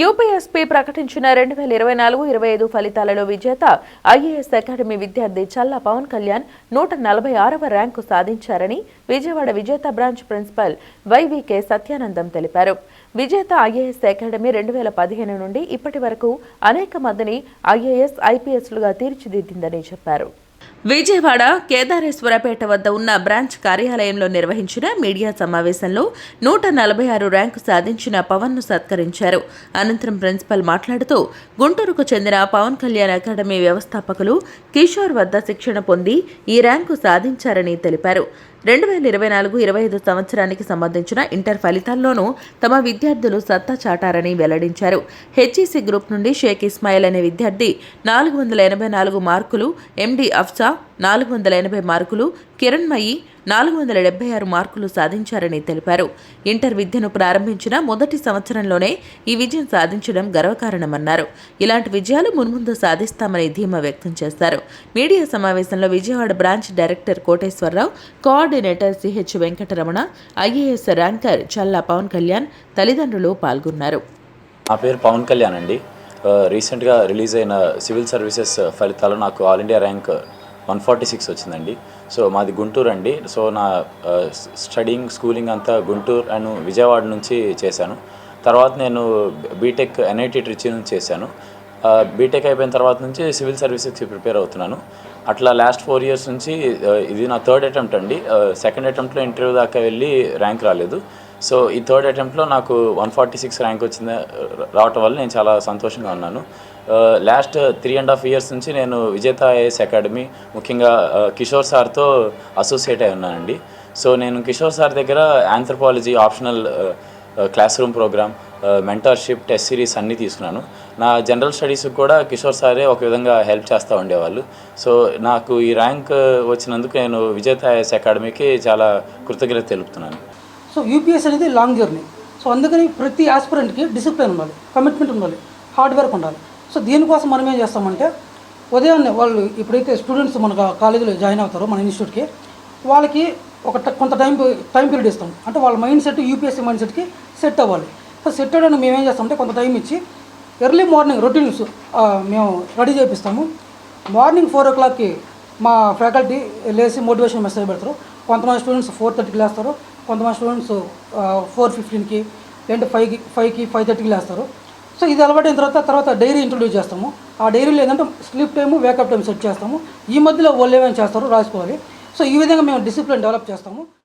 UPSP ప్రకటించిన రెండు వేల ఇరవై నాలుగు ఇరవై ఐదు ఫలితాలలో విజేత ఐఏఎస్ అకాడమీ విద్యార్థి చల్లా పవన్ కళ్యాణ్ నూట నలభై ఆరవ ర్యాంకు సాధించారని విజయవాడ విజేత బ్రాంచ్ ప్రిన్సిపల్ వైవీకే సత్యానందం తెలిపారు. విజేత ఐఏఎస్ అకాడమీ రెండు వేల పదిహేను నుండి ఇప్పటి వరకు అనేక మందిని ఐఏఎస్ ఐపీఎస్లుగా తీర్చిదిద్దిందని చెప్పారు. విజయవాడ కేదారేశ్వరపేట వద్ద ఉన్న బ్రాంచ్ కార్యాలయంలో నిర్వహించిన మీడియా సమావేశంలో నూట నలభై ఆరు ర్యాంకు సాధించిన పవన్ను సత్కరించారు. అనంతరం ప్రిన్సిపల్ మాట్లాడుతూ గుంటూరుకు చెందిన పవన్ కళ్యాణ్ అకాడమీ వ్యవస్థాపకులు కిషోర్ వద్ద శిక్షణ పొంది ఈ ర్యాంకు సాధించారని తెలిపారు. రెండు వేల ఇరవై నాలుగు ఇరవై ఐదు సంవత్సరానికి సంబంధించిన ఇంటర్ ఫలితాల్లోనూ తమ విద్యార్థులు సత్తా చాటారని వెల్లడించారు. హెచ్ఈసీ గ్రూప్ నుండి షేక్ ఇస్మాయిల్ అనే విద్యార్థి నాలుగు వందల ఎనభై నాలుగు మార్కులు ఎండి అఫ్సా నాలుగు వందల ఎనభై మార్కులు కిరణ్మయి నాలుగు వందల డెబ్బై ఆరు మార్కులు సాధించారని తెలిపారు. ఇంటర్ విద్యను ప్రారంభించిన మొదటి సంవత్సరంలోనే ఈ విజయం సాధించడం గర్వకారణమన్నారు. ఇలాంటి విజయాలు మున్ముందు సాధిస్తామని ధీమా వ్యక్తం చేశారు. మీడియా సమావేశంలో Vijayawada branch director Koteswararao coordinator CH Venkataramana IAS ranker Challa Pavan Kalyan తల్లిదండ్రులు పాల్గొన్నారు. నా పేరు పవన్ కళ్యాణ్ అండి. రీసెంట్గా రిలీజ్ అయిన సివిల్ సర్వీసెస్ ఫలితాలు నాకు all India rank one forty six వచ్చిందండి. సో మాది గుంటూరు అండి. సో నా స్టడింగ్ స్కూలింగ్ అంతా గుంటూరు అండ్ విజయవాడ నుంచి చేశాను. తర్వాత నేను బీటెక్ ఎన్ఐటి ట్రిచి నుంచి చేశాను. బీటెక్ అయిపోయిన తర్వాత నుంచి సివిల్ సర్వీసెస్కి ప్రిపేర్ అవుతున్నాను. అట్లా లాస్ట్ ఫోర్ ఇయర్స్ నుంచి ఇది నా థర్డ్ అటెంప్ట్ అండి. సెకండ్ అటెంప్ట్లో ఇంటర్వ్యూ దాకా వెళ్ళి ర్యాంక్ రాలేదు. సో ఈ థర్డ్ అటెంప్ట్లో నాకు వన్ ఫార్టీ సిక్స్ ర్యాంక్ వచ్చింది రావటం వల్ల నేను చాలా సంతోషంగా ఉన్నాను. Last three and half years నుంచి నేను విజేత ఐఏఎస్ అకాడమీ ముఖ్యంగా కిషోర్ సార్తో అసోసియేట్ అయి ఉన్నానండి. సో నేను కిషోర్ సార్ దగ్గర anthropology optional class room programme mentorship test series అన్నీ తీసుకున్నాను. నా జనరల్ స్టడీస్కి కూడా కిషోర్ సారే ఒక విధంగా హెల్ప్ చేస్తూ ఉండేవాళ్ళు. సో నాకు ఈ ర్యాంక్ వచ్చినందుకు నేను విజేత ఐఎస్ అకాడమీకి చాలా కృతజ్ఞత తెలుపుతున్నాను. సో యూపీఎస్ అనేది లాంగ్ జర్నీ. సో అందుకని ప్రతి ఆస్పిరెంట్కి డిసిప్లిన్ ఉండాలి కమిట్మెంట్ ఉండాలి హార్డ్ వర్క్ ఉండాలి. సో దీనికోసం మనం ఏం చేస్తామంటే ఉదయాన్నే వాళ్ళు ఇప్పుడైతే స్టూడెంట్స్ మన కాలేజీలో జాయిన్ అవుతారో మన ఇన్స్టిట్యూట్కి వాళ్ళకి ఒక ట- కొంత టైం టైం పీరియడ్ ఇస్తాం. అంటే వాళ్ళ మైండ్ సెట్ యూపీఎస్సీ మైండ్ సెట్కి సెట్ అవ్వాలి. సో సెట్ అవ్వడానికి మేము ఏం చేస్తామంటే కొంత టైం ఇచ్చి ఎర్లీ మార్నింగ్ రొటీన్స్ మేము రెడీ చేపిస్తాము. మార్నింగ్ ఫోర్ ఓ క్లాక్కి మా ఫ్యాకల్టీ లేచి మోటివేషన్ మెసేజ్ పెడతారు. కొంతమంది స్టూడెంట్స్ ఫోర్ థర్టీకి లేస్తారు కొంతమంది స్టూడెంట్స్ ఫోర్ ఫిఫ్టీన్కి లేదంటే ఫైవ్కి ఫైవ్కి ఫైవ్ థర్టీకి లేస్తారు. సో ఇది అలవాటైన తర్వాత తర్వాత డైరీ ఇంట్రొడ్యూస్ చేస్తాము. ఆ డైరీలో ఏంటంటే sleep time wake up time set చేస్తాము. ఈ మధ్యలో వాళ్ళు ఏమేమి చేస్తారో రాసుకోవాలి. సో ఈ విధంగా మేము డిసిప్లిన్ డెవలప్ చేస్తాము.